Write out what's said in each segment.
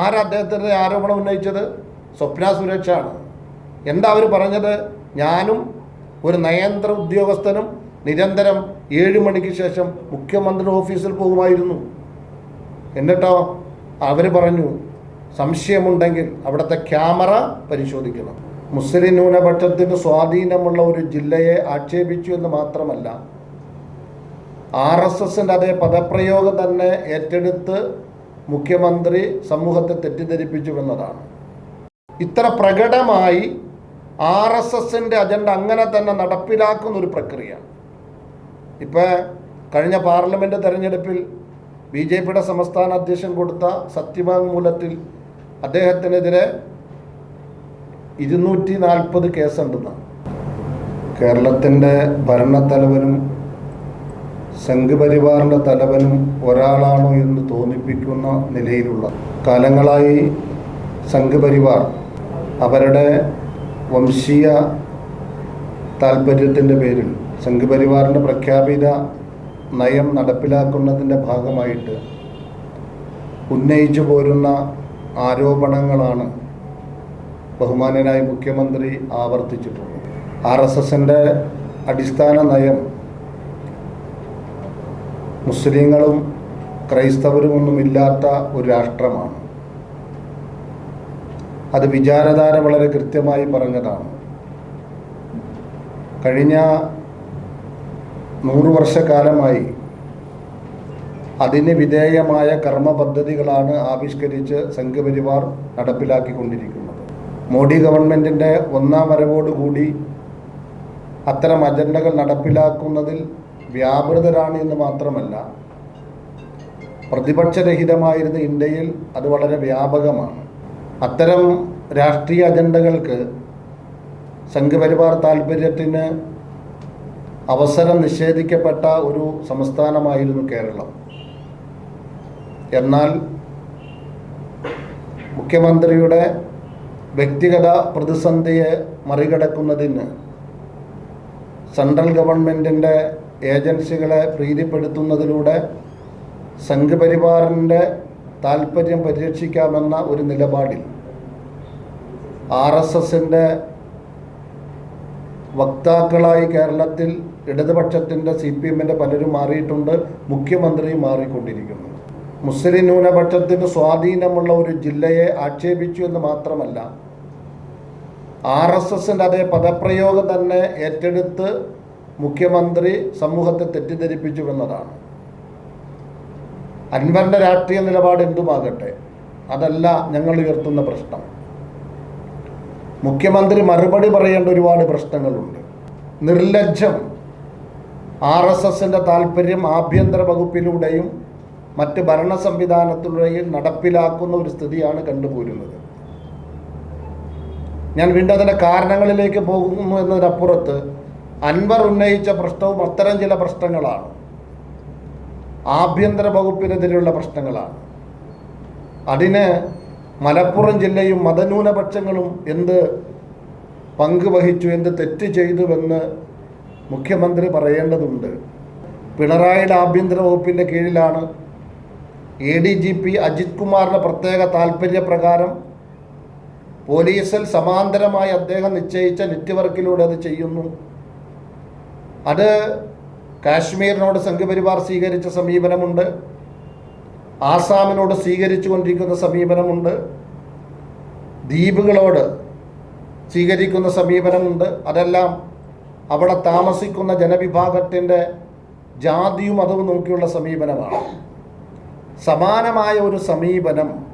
ആരാ അദ്ദേഹത്തിന്റെ ആരോപണം ഉന്നയിച്ചത്? സ്വപ്ന സുരക്ഷാണ് എന്താ അവർ പറഞ്ഞത്? ഞാനും ഒരു നയന്ത്ര ഉദ്യോഗസ്ഥനും നിരന്തരം ഏഴ് മണിക്ക് ശേഷം മുഖ്യമന്ത്രി ഓഫീസിൽ പോകുമായിരുന്നു. എന്നിട്ടോ അവർ പറഞ്ഞു സംശയമുണ്ടെങ്കിൽ അവിടുത്തെ ക്യാമറ പരിശോധിക്കണം. മുസ്ലിം ന്യൂനപക്ഷത്തിന് സ്വാധീനമുള്ള ഒരു ജില്ലയെ ആക്ഷേപിച്ചു എന്ന് മാത്രമല്ല ആർ എസ് എസിന്റെ അതേ പദപ്രയോഗം തന്നെ ഏറ്റെടുത്ത് മുഖ്യമന്ത്രി സമൂഹത്തെ തെറ്റിദ്ധരിപ്പിച്ചു എന്നതാണ് ഇത്ര പ്രകടമായി ആർ എസ് എസിന്റെ അജണ്ട അങ്ങനെ തന്നെ നടപ്പിലാക്കുന്ന ഒരു പ്രക്രിയ ഇപ്പോൾ കഴിഞ്ഞ പാർലമെന്റ് തെരഞ്ഞെടുപ്പിൽ ബി ജെ പിയുടെ സംസ്ഥാന അധ്യക്ഷൻ കൊടുത്ത സത്യവാങ്മൂലത്തിൽ അദ്ദേഹത്തിനെതിരെ ഇരുന്നൂറ്റി നാൽപ്പത് കേസുണ്ടെന്ന് കേരളത്തിന്റെ ഭരണത്തലവനും സംഘപരിവാറിന്റെ തലവനും ഒരാളാണോ എന്ന് തോന്നിപ്പിക്കുന്ന നിലയിലുള്ള കാലങ്ങളായി സംഘപരിവാർ അവരുടെ വംശീയ താല്പര്യത്തിന്റെ പേരിൽ സംഘപരിവാറിന്റെ പ്രഖ്യാപിത നയം നടപ്പിലാക്കുന്നതിന്റെ ഭാഗമായിട്ട് ഉന്നയിച്ചു പോരുന്ന ആരോപണങ്ങളാണ് ബഹുമാനനായ മുഖ്യമന്ത്രി ആവർത്തിച്ചിട്ടുള്ളത്. ആർ എസ് എസിന്റെ അടിസ്ഥാന നയം മുസ്ലിങ്ങളും ക്രൈസ്തവരുമൊന്നും ഇല്ലാത്ത ഒരു രാഷ്ട്രമാണ്. അത് വിചാരധാര വളരെ കൃത്യമായി പറഞ്ഞതാണ്. കഴിഞ്ഞ നൂറ് വർഷക്കാലമായി അതിന് വിധേയമായ കർമ്മ പദ്ധതികളാണ് ആവിഷ്കരിച്ച് സംഘപരിവാർ നടപ്പിലാക്കിക്കൊണ്ടിരിക്കുന്നത്. മോഡി ഗവൺമെന്റിന്റെ ഒന്നാം വരവോടുകൂടി അത്തരം അജണ്ടകൾ നടപ്പിലാക്കുന്നതിൽ വ്യാപൃതരാണ് എന്ന് മാത്രമല്ല പ്രതിപക്ഷരഹിതമായിരുന്ന ഇന്ത്യയിൽ അത് വളരെ വ്യാപകമാണ്. അത്തരം രാഷ്ട്രീയ അജണ്ടകൾക്ക് സംഘപരിവാർ താല്പര്യത്തിന് അവസരം നിഷേധിക്കപ്പെട്ട ഒരു സംസ്ഥാനമായിരുന്നു കേരളം. എന്നാൽ മുഖ്യമന്ത്രിയുടെ വ്യക്തിഗത പ്രതിസന്ധിയെ മറികടക്കുന്നതിന് സെൻട്രൽ ഗവൺമെന്റിന്റെ ഏജൻസികളെ പ്രീതിപ്പെടുത്തുന്നതിലൂടെ സംഘപരിവാറിന്റെ താല്പര്യം പരിരക്ഷിക്കാമെന്ന ഒരു നിലപാടിൽ ആർ എസ് എസിന്റെ വക്താക്കളായി കേരളത്തിൽ ഇടതുപക്ഷത്തിന്റെ സി പി എമ്മിന്റെ പലരും മാറിയിട്ടുണ്ട് മുഖ്യമന്ത്രിയും മാറിക്കൊണ്ടിരിക്കുന്നു. മുസ്ലിം ന്യൂനപക്ഷത്തിന് സ്വാധീനമുള്ള ഒരു ജില്ലയെ ആക്ഷേപിച്ചു എന്ന് മാത്രമല്ല ആർ എസ് എസിന്റെ അതേ പദപ്രയോഗം തന്നെ ഏറ്റെടുത്ത് മുഖ്യമന്ത്രി സമൂഹത്തെ തെറ്റിദ്ധരിപ്പിച്ചു എന്നതാണ് അൻവറിന്റെ രാഷ്ട്രീയ നിലപാട് എന്തുമാകട്ടെ അതല്ല ഞങ്ങൾ ഉയർത്തുന്ന പ്രശ്നം. മുഖ്യമന്ത്രി മറുപടി പറയേണ്ട ഒരുപാട് പ്രശ്നങ്ങളുണ്ട്. നിർലജ്ജം ആർ എസ് എസിന്റെ താല്പര്യം ആഭ്യന്തര വകുപ്പിലൂടെയും മറ്റ് ഭരണ സംവിധാനത്തിലൂടെയും നടപ്പിലാക്കുന്ന ഒരു സ്ഥിതിയാണ് കണ്ടുപോരുന്നത്. ഞാൻ വീണ്ടും അതിന്റെ കാരണങ്ങളിലേക്ക് പോകുന്നു എന്നതിനപ്പുറത്ത് അൻവർ ഉന്നയിച്ച പ്രശ്നവും അത്തരം ചില പ്രശ്നങ്ങളാണ്. ആഭ്യന്തര വകുപ്പിനെതിരെയുള്ള പ്രശ്നങ്ങളാണ്. അതിന് മലപ്പുറം ജില്ലയും മതന്യൂനപക്ഷങ്ങളും എന്ത് പങ്ക് വഹിച്ചു എന്ത് തെറ്റ് ചെയ്തുവെന്ന് മുഖ്യമന്ത്രി പറയേണ്ടതുണ്ട്. പിണറായിയുടെ ആഭ്യന്തര വകുപ്പിന്റെ കീഴിലാണ് A D G P Ajith കുമാറിന്റെ പ്രത്യേക താല്പര്യപ്രകാരം പോലീസിൽ സമാന്തരമായി അദ്ദേഹം നിശ്ചയിച്ച നെറ്റ്വർക്കിലൂടെ അത് ചെയ്യുന്നു. അത് കാശ്മീരിനോട് സംഘപരിവാർ സ്വീകരിച്ച സമീപനമുണ്ട്. ആസാമിനോട് സ്വീകരിച്ചു കൊണ്ടിരിക്കുന്ന സമീപനമുണ്ട്. ദ്വീപുകളോട് സ്വീകരിക്കുന്ന സമീപനമുണ്ട്. അതെല്ലാം അവിടെ താമസിക്കുന്ന ജനവിഭാഗത്തിന്റെ ജാതിയും മതവും നോക്കിയുള്ള സമീപനമാണ്. സമാനമായ ഒരു സമീപനം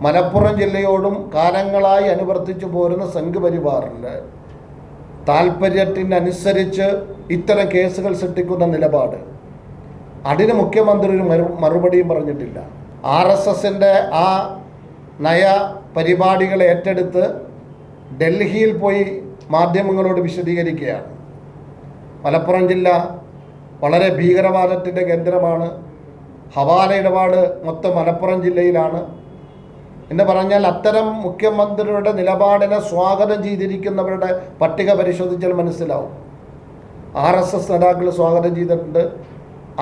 മലപ്പുറം ജില്ലയോടും കാലങ്ങളായി അനുവർത്തിച്ചു പോരുന്ന സംഘപരിവാറിന്റെ താല്പര്യത്തിനനുസരിച്ച് ഇത്തരം കേസുകൾ സൃഷ്ടിക്കുന്ന നിലപാട്. അതിന് മുഖ്യമന്ത്രി ഒരു മറു മറുപടിയും പറഞ്ഞിട്ടില്ല. ആർ എസ് എസിന്റെ ആ നയ പരിപാടികൾ ഏറ്റെടുത്ത് ഡൽഹിയിൽ പോയി മാധ്യമങ്ങളോട് വിശദീകരിക്കുകയാണ്. മലപ്പുറം ജില്ല വളരെ ഭീകരവാദത്തിന്റെ കേന്ദ്രമാണ്. ഹവാല ഇടപാട് മൊത്തം മലപ്പുറം ജില്ലയിലാണ്. എന്ന് പറഞ്ഞാൽ അത്തരം മുഖ്യമന്ത്രിയുടെ നിലപാടിനെ സ്വാഗതം ചെയ്തിരിക്കുന്നവരുടെ പട്ടിക പരിശോധിച്ചാൽ മനസ്സിലാവും. ആർ എസ് എസ് നേതാക്കൾ സ്വാഗതം ചെയ്തിട്ടുണ്ട്.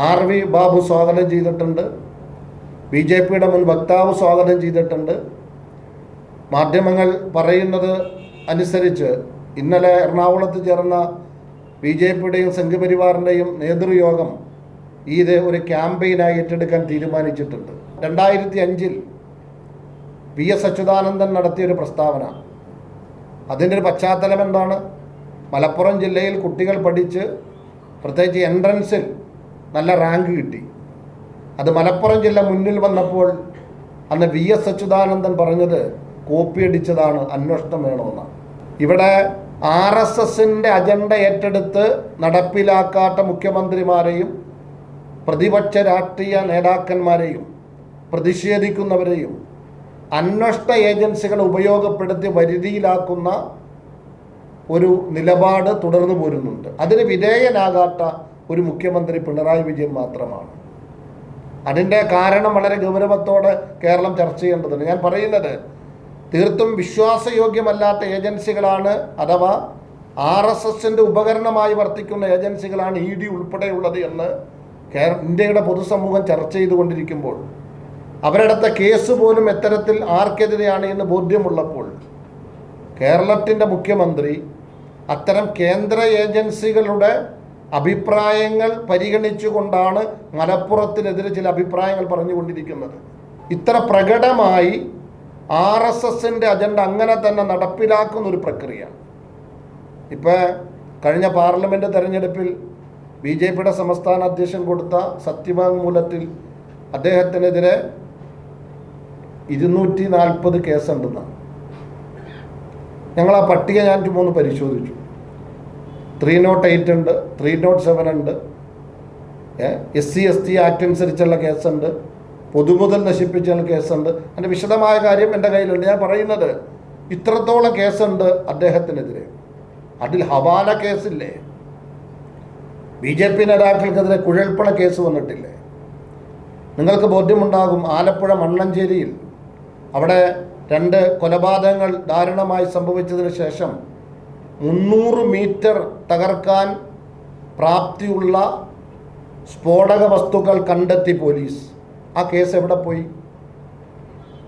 ആർ വി ബാബു സ്വാഗതം ചെയ്തിട്ടുണ്ട്. ബി ജെ പിയുടെ മുൻ വക്താവ് സ്വാഗതം ചെയ്തിട്ടുണ്ട്. മാധ്യമങ്ങൾ പറയുന്നത് അനുസരിച്ച് ഇന്നലെ എറണാകുളത്ത് ചേർന്ന ബി ജെ പിയുടെയും സംഘപരിവാറിന്റെയും നേതൃയോഗം ഇത് ഒരു ക്യാമ്പയിനായി ഏറ്റെടുക്കാൻ തീരുമാനിച്ചിട്ടുണ്ട്. രണ്ടായിരത്തി അഞ്ചിൽ വി എസ് അച്യുതാനന്ദൻ നടത്തിയൊരു പ്രസ്താവന. അതിന്റെ ഒരു പശ്ചാത്തലം എന്താണ്? മലപ്പുറം ജില്ലയിൽ കുട്ടികൾ പഠിച്ച് പ്രത്യേകിച്ച് എൻട്രൻസിൽ നല്ല റാങ്ക് കിട്ടി. അത് മലപ്പുറം ജില്ല മുന്നിൽ വന്നപ്പോൾ അന്ന് വി എസ് അച്യുതാനന്ദൻ പറഞ്ഞത് കോപ്പിയടിച്ചതാണ് അന്വേഷണം വേണമെന്നാണ്. ഇവിടെ ആർ എസ് എസിന്റെ അജണ്ട ഏറ്റെടുത്ത് നടപ്പിലാക്കാത്ത മുഖ്യമന്ത്രിമാരെയും പ്രതിപക്ഷ രാഷ്ട്രീയ നേതാക്കന്മാരെയും പ്രതിഷേധിക്കുന്നവരെയും അന്വേഷണ ഏജൻസികളെ ഉപയോഗപ്പെടുത്തി വരുതിയിലാക്കുന്ന ഒരു നിലപാട് തുടർന്നു പോരുന്നുണ്ട്. അതിന് വിധേയനാകാത്ത ഒരു മുഖ്യമന്ത്രി പിണറായി വിജയൻ മാത്രമാണ്. അതിന്റെ കാരണം വളരെ ഗൗരവത്തോടെ കേരളം ചർച്ച ചെയ്യേണ്ടതുണ്ട്. ഞാൻ പറയുന്നത് തീർത്തും വിശ്വാസയോഗ്യമല്ലാത്ത ഏജൻസികളാണ് അഥവാ ആർ എസ് എസിന്റെ ഉപകരണമായി വർത്തിക്കുന്ന ഏജൻസികളാണ് ഇ ഡി ഉൾപ്പെടെയുള്ളത് എന്ന് കേര ഇന്ത്യയുടെ പൊതുസമൂഹം ചർച്ച ചെയ്തുകൊണ്ടിരിക്കുമ്പോൾ അവരടുത്ത കേസ് പോലും എത്തരത്തിൽ ആർക്കെതിരെയാണ് എന്ന് ബോധ്യമുള്ളപ്പോൾ കേരളത്തിന്റെ മുഖ്യമന്ത്രി അത്തരം കേന്ദ്ര ഏജൻസികളുടെ അഭിപ്രായങ്ങൾ പരിഗണിച്ചുകൊണ്ടാണ് മലപ്പുറത്തിനെതിരെ ചില അഭിപ്രായങ്ങൾ പറഞ്ഞുകൊണ്ടിരിക്കുന്നത്. ഇത്ര പ്രകടമായി ആർ എസ് എസിന്റെ അജണ്ട അങ്ങനെ തന്നെ നടപ്പിലാക്കുന്ന ഒരു പ്രക്രിയ ഇപ്പോൾ കഴിഞ്ഞ പാർലമെന്റ് തെരഞ്ഞെടുപ്പിൽ ബി ജെ പിയുടെ സംസ്ഥാന അധ്യക്ഷൻ കൊടുത്ത സത്യവാങ്മൂലത്തിൽ അദ്ദേഹത്തിനെതിരെ ഇരുന്നൂറ്റി നാൽപ്പത് കേസുണ്ടെന്നാണ് ഞങ്ങൾ ആ പട്ടിക ഞാൻ മൂന്ന് പരിശോധിച്ചു. ത്രീ നോട്ട് എയ്റ്റ് ഉണ്ട് ത്രീ നോട്ട് സെവൻ ഉണ്ട് S C S T act അനുസരിച്ചുള്ള കേസുണ്ട് പൊതുമുതൽ നശിപ്പിച്ചുള്ള കേസുണ്ട്. അതിന്റെ വിശദമായ കാര്യം എന്റെ കയ്യിലുണ്ട്. ഞാൻ പറയുന്നത് ഇത്രത്തോളം കേസുണ്ട് അദ്ദേഹത്തിനെതിരെ. അതിൽ ഹവാല കേസില്ലേ? ബി ജെ പി നേതാക്കൾക്കെതിരെ കുഴൽപ്പണ കേസ് വന്നിട്ടില്ലേ? നിങ്ങൾക്ക് ബോധ്യമുണ്ടാകും ആലപ്പുഴ മണ്ണഞ്ചേരിയിൽ അവിടെ രണ്ട് കൊലപാതകങ്ങൾ ദാരുണമായി സംഭവിച്ചതിന് ശേഷം മുന്നൂറ് മീറ്റർ തകർക്കാൻ പ്രാപ്തിയുള്ള സ്ഫോടക വസ്തുക്കൾ കണ്ടെത്തി പോലീസ്. ആ കേസ് എവിടെ പോയി?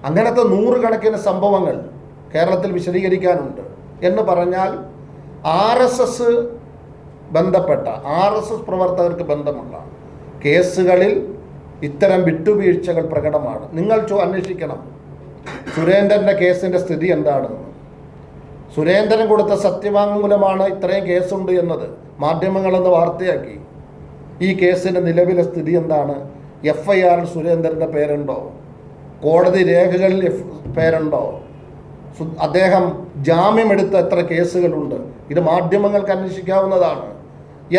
അങ്ങനത്തെ നൂറുകണക്കിന് സംഭവങ്ങൾ കേരളത്തിൽ വിശദീകരിക്കാനുണ്ട്. എന്ന് പറഞ്ഞാൽ ആർ എസ് എസ് ബന്ധപ്പെട്ട ആർ എസ് എസ് പ്രവർത്തകർക്ക് ബന്ധമുള്ള കേസുകളിൽ ഇത്തരം വിട്ടുവീഴ്ചകൾ പ്രകടമാണ്. നിങ്ങൾ അന്വേഷിക്കണം. സുരേന്ദ്രന്റെ കേസിന്റെ സ്ഥിതി എന്താണ്? സുരേന്ദ്രൻ കൊടുത്ത സത്യവാങ്മൂലമാണ് ഇത്രയും കേസുണ്ട് എന്നത് മാധ്യമങ്ങളെന്ന് വാർത്തയാക്കി. ഈ കേസിന്റെ നിലവിലെ സ്ഥിതി എന്താണ്? എഫ് ഐ ആറിൽ സുരേന്ദ്രന്റെ പേരുണ്ടോ? കോടതി രേഖകളിൽ എഫ് പേരുണ്ടോ? അദ്ദേഹം ജാമ്യമെടുത്ത എത്ര കേസുകളുണ്ട്? ഇത് മാധ്യമങ്ങൾക്ക് അന്വേഷിക്കാവുന്നതാണ്.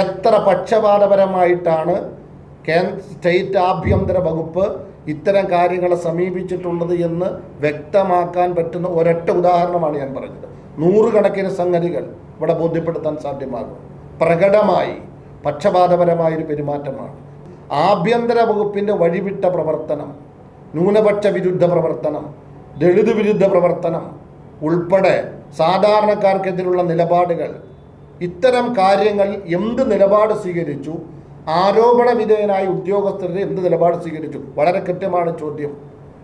എത്ര പക്ഷപാതപരമായിട്ടാണ് കേന്ദ്ര സ്റ്റേറ്റ് ആഭ്യന്തര വകുപ്പ് ഇത്തരം കാര്യങ്ങളെ സമീപിച്ചിട്ടുള്ളത് എന്ന് വ്യക്തമാക്കാൻ പറ്റുന്ന ഒരൊറ്റ ഉദാഹരണമാണ് ഞാൻ പറഞ്ഞത്. നൂറുകണക്കിന് സംഗതികൾ ഇവിടെ ബോധ്യപ്പെടുത്താൻ സാധ്യമാകും. പ്രകടമായി പക്ഷപാതപരമായൊരു പെരുമാറ്റമാണ്. ആഭ്യന്തര വകുപ്പിന്റെ വഴിവിട്ട പ്രവർത്തനം ന്യൂനപക്ഷ വിരുദ്ധ പ്രവർത്തനം ദളിത് വിരുദ്ധ പ്രവർത്തനം ഉൾപ്പെടെ സാധാരണക്കാർക്കെതിരുള്ള നിലപാടുകൾ ഇത്തരം കാര്യങ്ങൾ എന്ത് നിലപാട് സ്വീകരിച്ചു ആരോപണ വിധേയനായ ഉദ്യോഗസ്ഥരുടെ എന്ത് നിലപാട് സ്വീകരിച്ചു? വളരെ കൃത്യമാണ് ചോദ്യം.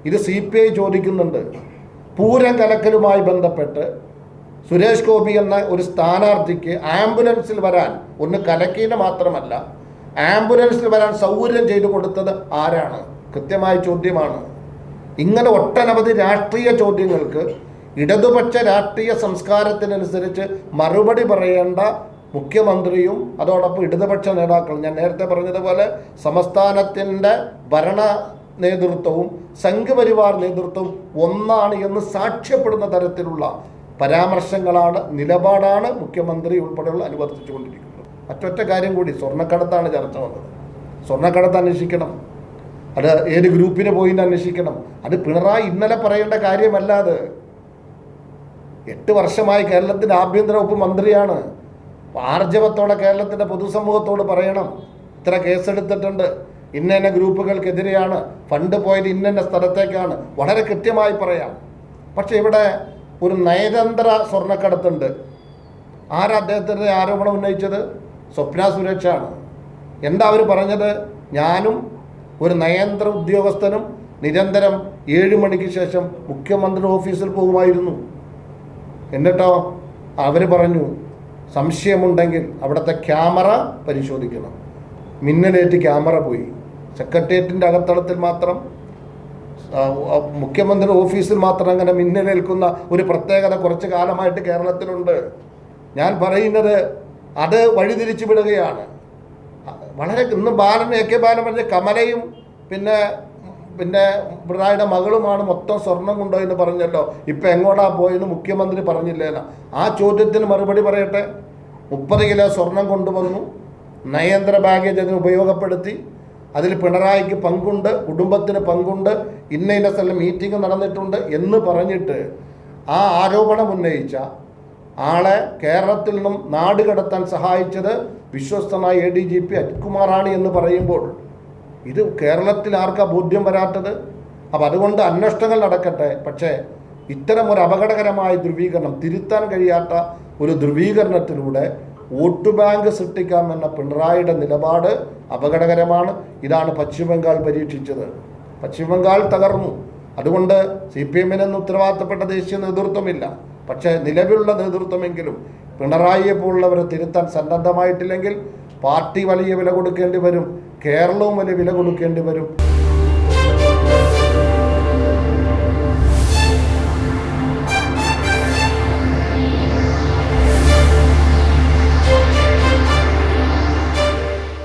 ഇത് സി പി ഐ ചോദിക്കുന്നുണ്ട്. പൂരം കലക്കലുമായി ബന്ധപ്പെട്ട് സുരേഷ് ഗോപി എന്ന ഒരു സ്ഥാനാർത്ഥിക്ക് ആംബുലൻസിൽ വരാൻ ഒന്ന് കലക്കീനെ മാത്രമല്ല ആംബുലൻസിൽ വരാൻ സൗകര്യം ചെയ്തു കൊടുത്തത് ആരാണ്? കൃത്യമായ ചോദ്യമാണ്. ഇങ്ങനെ ഒട്ടനവധി രാഷ്ട്രീയ ചോദ്യങ്ങൾക്ക് ഇടതുപക്ഷ രാഷ്ട്രീയ സംസ്കാരത്തിനനുസരിച്ച് മറുപടി പറയേണ്ട മുഖ്യമന്ത്രിയും അതോടൊപ്പം ഇടതുപക്ഷ നേതാക്കളും ഞാൻ നേരത്തെ പറഞ്ഞതുപോലെ സംസ്ഥാനത്തിന്റെ ഭരണ നേതൃത്വവും സംഘപരിവാർ നേതൃത്വവും ഒന്നാണ് എന്ന് സാക്ഷ്യപ്പെടുന്ന തരത്തിലുള്ള പരാമർശങ്ങളാണ് നിലപാടാണ് മുഖ്യമന്ത്രി ഉൾപ്പെടെയുള്ള അനുവർത്തിച്ചുകൊണ്ടിരിക്കുന്നത് മറ്റൊറ്റ കാര്യം കൂടി സ്വർണക്കടത്താണ് ചർച്ച വന്നത്. സ്വർണക്കടത്ത് അന്വേഷിക്കണം. അത് ഏത് ഗ്രൂപ്പിന് പോയി അന്വേഷിക്കണം. അത് പിണറായി ഇന്നലെ പറയേണ്ട കാര്യമല്ല അത് എട്ട് വർഷമായി കേരളത്തിന്റെ ആഭ്യന്തര വകുപ്പ് മന്ത്രിയാണ്. ആർജവത്തോടെ കേരളത്തിന്റെ പൊതുസമൂഹത്തോട് പറയണം. ഇത്ര കേസെടുത്തിട്ടുണ്ട്. ഇന്ന ഇന്ന ഗ്രൂപ്പുകൾക്കെതിരെയാണ് ഫണ്ട് പോയത് ഇന്ന സ്ഥലത്തേക്കാണ്. വളരെ കൃത്യമായി പറയാം. പക്ഷേ ഇവിടെ ഒരു നയതന്ത്ര സ്വർണക്കടത്തുണ്ട്. ആരാ അദ്ദേഹത്തിന്റെ ആരോപണം ഉന്നയിച്ചത്? സ്വപ്ന സുരക്ഷയാണ് എന്താ അവർ പറഞ്ഞത്? ഞാനും ഒരു നയതന്ത്ര ഉദ്യോഗസ്ഥനും നിരന്തരം ഏഴ് മണിക്ക് ശേഷം മുഖ്യമന്ത്രി ഓഫീസിൽ പോകുമായിരുന്നു. എന്നിട്ടോ? അവർ പറഞ്ഞു സംശയമുണ്ടെങ്കിൽ അവിടുത്തെ ക്യാമറ പരിശോധിക്കണം. മിന്നലേറ്റ് ക്യാമറ പോയി. സെക്രട്ടേറിയറ്റിന്റെ അകത്തളത്തിൽ മാത്രം ആ, ആ, മുഖ്യമന്ത്രി ഓഫീസിൽ മാത്രം അങ്ങനെ മിന്നലേൽക്കുന്ന ഒരു പ്രത്യേകത കുറച്ച് കാലമായിട്ട് കേരളത്തിലുണ്ട്. ഞാൻ പറയുന്നത് അത് വഴിതിരിച്ചു വിടുകയാണ് വളരെ ഇന്ന് ബാലൻ എ കെ ബാലൻ പറഞ്ഞ കമലയും പിന്നെ പിന്നെ പിണറായിയുടെ മകളുമാണ് മൊത്തം സ്വർണം കൊണ്ടുപോയെന്ന് പറഞ്ഞല്ലോ. ഇപ്പം എങ്ങോട്ടാ പോയെന്ന് മുഖ്യമന്ത്രി പറഞ്ഞില്ലേന. ആ ചോദ്യത്തിന് മറുപടി പറയട്ടെ. മുപ്പത് കിലോ സ്വർണം കൊണ്ടുവന്നു. നയന്ത്ര ബാഗേജ് അതിന് ഉപയോഗപ്പെടുത്തി. അതിൽ പിണറായിക്ക് പങ്കുണ്ട് കുടുംബത്തിന് പങ്കുണ്ട് ഇന്ന ഇന്ന സ്ഥലം മീറ്റിംഗ് നടന്നിട്ടുണ്ട് എന്ന് പറഞ്ഞിട്ട് ആ ആരോപണം ഉന്നയിച്ച ആളെ കേരളത്തിൽ നിന്നും നാട് കടത്താൻ സഹായിച്ചത് വിശ്വസ്തനായ എ ഡി ജി പി അജ്കുമാറാണ് എന്ന് പറയുമ്പോൾ ഇത് കേരളത്തിൽ ആർക്കാ ബോധ്യം വരാത്തത്? അപ്പം അതുകൊണ്ട് അന്വേഷണങ്ങൾ നടക്കട്ടെ. പക്ഷേ ഇത്തരം ഒരു അപകടകരമായ ധ്രുവീകരണം തിരുത്താൻ കഴിയാത്ത ഒരു ധ്രുവീകരണത്തിലൂടെ വോട്ട് ബാങ്ക് സൃഷ്ടിക്കാമെന്ന പിണറായിയുടെ നിലപാട് അപകടകരമാണ്. ഇതാണ് പശ്ചിമബംഗാൾ പരീക്ഷിച്ചത്. പശ്ചിമബംഗാൾ തകർന്നു. അതുകൊണ്ട് സി പി എമ്മിനൊന്നും ഉത്തരവാദിത്തപ്പെട്ട ദേശീയ നേതൃത്വമില്ല. പക്ഷേ നിലവിലുള്ള നേതൃത്വമെങ്കിലും പിണറായിയെ പോലുള്ളവരെ തിരുത്താൻ സന്നദ്ധമായിട്ടില്ലെങ്കിൽ പാർട്ടി വലിയ വില കൊടുക്കേണ്ടി വരും. കേരളവും വലിയ വില കൊടുക്കേണ്ടി വരും.